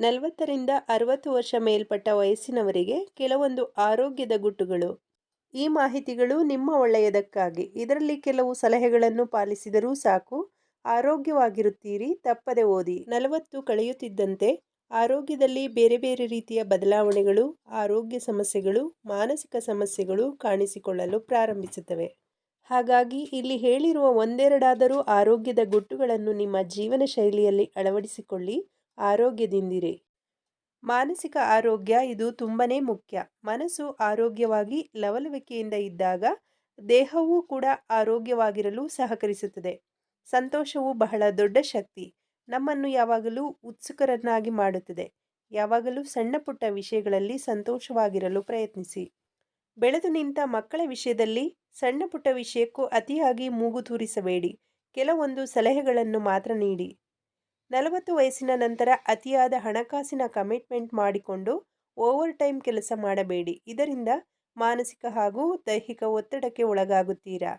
ನಲವತ್ತರಿಂದ ಅರವತ್ತು ವರ್ಷ ಮೇಲ್ಪಟ್ಟ ವಯಸ್ಸಿನವರಿಗೆ ಕೆಲವೊಂದು ಆರೋಗ್ಯದ ಗುಟ್ಟುಗಳು. ಈ ಮಾಹಿತಿಗಳು ನಿಮ್ಮ ಒಳ್ಳೆಯದಕ್ಕಾಗಿ. ಇದರಲ್ಲಿ ಕೆಲವು ಸಲಹೆಗಳನ್ನು ಪಾಲಿಸಿದರೂ ಸಾಕು. ಆರೋಗ್ಯವಾಗಿರುತ್ತೀರಿ, ತಪ್ಪದೆ ಓದಿ. ನಲವತ್ತು ಕಳೆಯುತ್ತಿದ್ದಂತೆ ಆರೋಗ್ಯದಲ್ಲಿ ಬೇರೆ ಬೇರೆ ರೀತಿಯ ಬದಲಾವಣೆಗಳು, ಆರೋಗ್ಯ ಸಮಸ್ಯೆಗಳು, ಮಾನಸಿಕ ಸಮಸ್ಯೆಗಳು ಕಾಣಿಸಿಕೊಳ್ಳಲು ಪ್ರಾರಂಭಿಸುತ್ತವೆ. ಹಾಗಾಗಿ ಇಲ್ಲಿ ಹೇಳಿರುವ ಒಂದೆರಡಾದರೂ ಆರೋಗ್ಯದ ಗುಟ್ಟುಗಳನ್ನು ನಿಮ್ಮ ಜೀವನ ಶೈಲಿಯಲ್ಲಿ ಅಳವಡಿಸಿಕೊಳ್ಳಿ. ಆರೋಗ್ಯದಿಂದಿರಿ. ಮಾನಸಿಕ ಆರೋಗ್ಯ ಇದು ತುಂಬನೇ ಮುಖ್ಯ. ಮನಸ್ಸು ಆರೋಗ್ಯವಾಗಿ ಲವಲವಿಕೆಯಿಂದ ಇದ್ದಾಗ ದೇಹವೂ ಕೂಡ ಆರೋಗ್ಯವಾಗಿರಲು ಸಹಕರಿಸುತ್ತದೆ. ಸಂತೋಷವು ಬಹಳ ದೊಡ್ಡ ಶಕ್ತಿ. ನಮ್ಮನ್ನು ಯಾವಾಗಲೂ ಉತ್ಸುಕರನ್ನಾಗಿ ಮಾಡುತ್ತದೆ. ಯಾವಾಗಲೂ ಸಣ್ಣ ಪುಟ್ಟ ವಿಷಯಗಳಲ್ಲಿ ಸಂತೋಷವಾಗಿರಲು ಪ್ರಯತ್ನಿಸಿ. ಬೆಳೆದು ನಿಂತ ಮಕ್ಕಳ ವಿಷಯದಲ್ಲಿ ಸಣ್ಣ ಪುಟ್ಟ ವಿಷಯಕ್ಕೂ ಅತಿಯಾಗಿ ಮೂಗು ತೂರಿಸಬೇಡಿ. ಕೆಲವೊಂದು ಸಲಹೆಗಳನ್ನು ಮಾತ್ರ ನೀಡಿ. ನಲವತ್ತು ವಯಸ್ಸಿನ ನಂತರ ಅತಿಯಾದ ಹಣಕಾಸಿನ ಕಮಿಟ್ಮೆಂಟ್ ಮಾಡಿಕೊಂಡು ಓವರ್ ಟೈಮ್ ಕೆಲಸ ಮಾಡಬೇಡಿ. ಇದರಿಂದ ಮಾನಸಿಕ ಹಾಗೂ ದೈಹಿಕ ಒತ್ತಡಕ್ಕೆ ಒಳಗಾಗುತ್ತೀರಾ?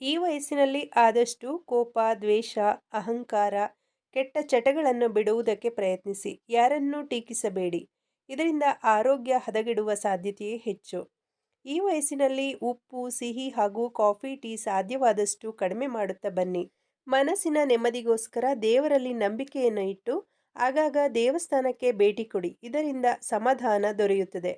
ಈ ವಯಸ್ಸಿನಲ್ಲಿ ಆದಷ್ಟು ಕೋಪ, ದ್ವೇಷ, ಅಹಂಕಾರ, ಕೆಟ್ಟ ಚಟಗಳನ್ನು ಬಿಡುವುದಕ್ಕೆ ಪ್ರಯತ್ನಿಸಿ. ಯಾರನ್ನೂ ಟೀಕಿಸಬೇಡಿ. ಇದರಿಂದ ಆರೋಗ್ಯ ಹದಗೆಡುವ ಸಾಧ್ಯತೆಯೇ ಹೆಚ್ಚು. ಈ ವಯಸ್ಸಿನಲ್ಲಿ ಉಪ್ಪು, ಸಿಹಿ ಹಾಗೂ ಕಾಫಿ ಟೀ ಸಾಧ್ಯವಾದಷ್ಟು ಕಡಿಮೆ ಮಾಡುತ್ತಾ ಬನ್ನಿ. ಮನಸ್ಸಿನ ನೆಮ್ಮದಿಗೋಸ್ಕರ ದೇವರಲ್ಲಿ ನಂಬಿಕೆಯನ್ನು ಇಟ್ಟು, ಆಗಾಗ ದೇವಸ್ಥಾನಕ್ಕೆ ಭೇಟಿ ಕೊಡಿ. ಇದರಿಂದ ಸಮಾಧಾನ ದೊರೆಯುತ್ತದೆ.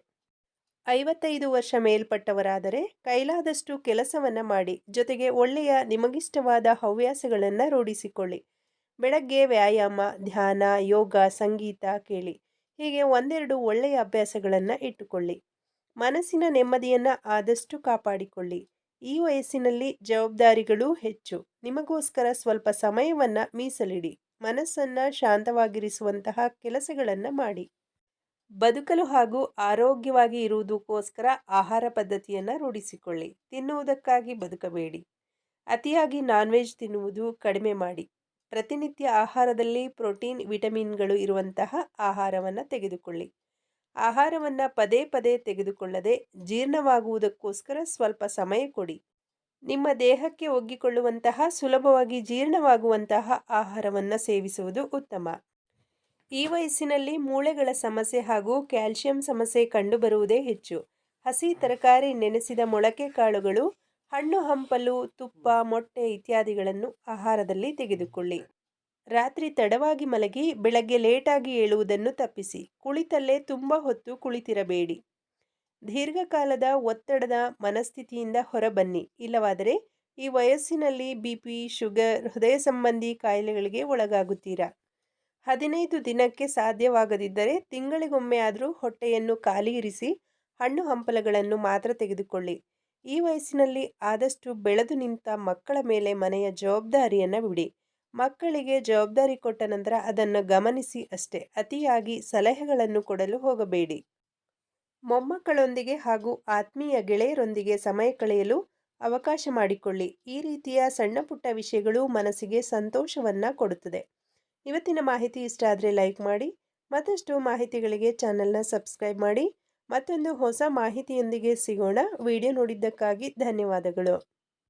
ಐವತ್ತೈದು ವರ್ಷ ಮೇಲ್ಪಟ್ಟವರಾದರೆ ಕೈಲಾದಷ್ಟು ಕೆಲಸವನ್ನು ಮಾಡಿ, ಜೊತೆಗೆ ಒಳ್ಳೆಯ ನಿಮಗಿಷ್ಟವಾದ ಹವ್ಯಾಸಗಳನ್ನು ರೂಢಿಸಿಕೊಳ್ಳಿ. ಬೆಳಗ್ಗೆ ವ್ಯಾಯಾಮ, ಧ್ಯಾನ, ಯೋಗ, ಸಂಗೀತ ಕೇಳಿ. ಹೀಗೆ ಒಂದೆರಡು ಒಳ್ಳೆಯ ಅಭ್ಯಾಸಗಳನ್ನು ಇಟ್ಟುಕೊಳ್ಳಿ. ಮನಸ್ಸಿನ ನೆಮ್ಮದಿಯನ್ನು ಆದಷ್ಟು ಕಾಪಾಡಿಕೊಳ್ಳಿ. ಈ ವಯಸ್ಸಿನಲ್ಲಿ ಜವಾಬ್ದಾರಿಗಳೂ ಹೆಚ್ಚು. ನಿಮಗೋಸ್ಕರ ಸ್ವಲ್ಪ ಸಮಯವನ್ನು ಮೀಸಲಿಡಿ. ಮನಸ್ಸನ್ನು ಶಾಂತವಾಗಿರಿಸುವಂತಹ ಕೆಲಸಗಳನ್ನು ಮಾಡಿ. ಬದುಕಲು ಹಾಗೂ ಆರೋಗ್ಯವಾಗಿ ಇರುವುದಕ್ಕೋಸ್ಕರ ಆಹಾರ ಪದ್ಧತಿಯನ್ನು ರೂಢಿಸಿಕೊಳ್ಳಿ. ತಿನ್ನುವುದಕ್ಕಾಗಿ ಬದುಕಬೇಡಿ. ಅತಿಯಾಗಿ ನಾನ್ ವೆಜ್ ತಿನ್ನುವುದು ಕಡಿಮೆ ಮಾಡಿ. ಪ್ರತಿನಿತ್ಯ ಆಹಾರದಲ್ಲಿ ಪ್ರೋಟೀನ್, ವಿಟಮಿನ್ಗಳು ಇರುವಂತಹ ಆಹಾರವನ್ನು ತೆಗೆದುಕೊಳ್ಳಿ. ಆಹಾರವನ್ನು ಪದೇ ಪದೇ ತೆಗೆದುಕೊಳ್ಳದೆ ಜೀರ್ಣವಾಗುವುದಕ್ಕೋಸ್ಕರ ಸ್ವಲ್ಪ ಸಮಯ ಕೊಡಿ. ನಿಮ್ಮ ದೇಹಕ್ಕೆ ಒಗ್ಗಿಕೊಳ್ಳುವಂತಹ, ಸುಲಭವಾಗಿ ಜೀರ್ಣವಾಗುವಂತಹ ಆಹಾರವನ್ನು ಸೇವಿಸುವುದು ಉತ್ತಮ. ಈ ವಯಸ್ಸಿನಲ್ಲಿ ಮೂಳೆಗಳ ಸಮಸ್ಯೆ ಹಾಗೂ ಕ್ಯಾಲ್ಸಿಯಂ ಸಮಸ್ಯೆ ಕಂಡುಬರುವುದೇ ಹೆಚ್ಚು. ಹಸಿ ತರಕಾರಿ ನೆನೆಸಿದ ಮೊಳಕೆ ಕಾಳುಗಳು, ಹಣ್ಣು ಹಂಪಲು, ತುಪ್ಪ, ಮೊಟ್ಟೆ ಇತ್ಯಾದಿಗಳನ್ನು ಆಹಾರದಲ್ಲಿ ತೆಗೆದುಕೊಳ್ಳಿ. ರಾತ್ರಿ ತಡವಾಗಿ ಮಲಗಿ ಬೆಳಗ್ಗೆ ಲೇಟಾಗಿ ಏಳುವುದನ್ನು ತಪ್ಪಿಸಿ. ಕುಳಿತಲ್ಲೇ ತುಂಬ ಹೊತ್ತು ಕುಳಿತಿರಬೇಡಿ. ದೀರ್ಘಕಾಲದ ಒತ್ತಡದ ಮನಸ್ಥಿತಿಯಿಂದ ಹೊರಬನ್ನಿ. ಇಲ್ಲವಾದರೆ ಈ ವಯಸ್ಸಿನಲ್ಲಿ ಬಿ ಪಿ, ಶುಗರ್, ಹೃದಯ ಸಂಬಂಧಿ ಕಾಯಿಲೆಗಳಿಗೆ ಒಳಗಾಗುತ್ತೀರಾ? ಹದಿನೈದು ದಿನಕ್ಕೆ ಸಾಧ್ಯವಾಗದಿದ್ದರೆ ತಿಂಗಳಿಗೊಮ್ಮೆ ಆದರೂ ಹೊಟ್ಟೆಯನ್ನು ಖಾಲಿ ಇರಿಸಿ ಹಣ್ಣು ಹಂಪಲಗಳನ್ನು ಮಾತ್ರ ತೆಗೆದುಕೊಳ್ಳಿ. ಈ ವಯಸ್ಸಿನಲ್ಲಿ ಆದಷ್ಟು ಬೆಳೆದು ನಿಂತ ಮಕ್ಕಳ ಮೇಲೆ ಮನೆಯ ಜವಾಬ್ದಾರಿಯನ್ನು ಬಿಡಿ. ಮಕ್ಕಳಿಗೆ ಜವಾಬ್ದಾರಿ ಕೊಟ್ಟ ನಂತರ ಅದನ್ನು ಗಮನಿಸಿ ಅಷ್ಟೇ, ಅತಿಯಾಗಿ ಸಲಹೆಗಳನ್ನು ಕೊಡಲು ಹೋಗಬೇಡಿ. ಮೊಮ್ಮಕ್ಕಳೊಂದಿಗೆ ಹಾಗೂ ಆತ್ಮೀಯ ಗೆಳೆಯರೊಂದಿಗೆ ಸಮಯ ಕಳೆಯಲು ಅವಕಾಶ ಮಾಡಿಕೊಳ್ಳಿ. ಈ ರೀತಿಯ ಸಣ್ಣ ಪುಟ್ಟ ವಿಷಯಗಳು ಮನಸ್ಸಿಗೆ ಸಂತೋಷವನ್ನು ಕೊಡುತ್ತದೆ. ಇವತ್ತಿನ ಮಾಹಿತಿ ಇಷ್ಟ ಆದರೆ ಲೈಕ್ ಮಾಡಿ, ಮತ್ತಷ್ಟು ಮಾಹಿತಿಗಳಿಗೆ ಚಾನಲ್ನ ಸಬ್ಸ್ಕ್ರೈಬ್ ಮಾಡಿ, ಮತ್ತೊಂದು ಹೊಸ ಮಾಹಿತಿಯೊಂದಿಗೆ ಸಿಗೋಣ. ವಿಡಿಯೋ ನೋಡಿದ್ದಕ್ಕಾಗಿ ಧನ್ಯವಾದಗಳು.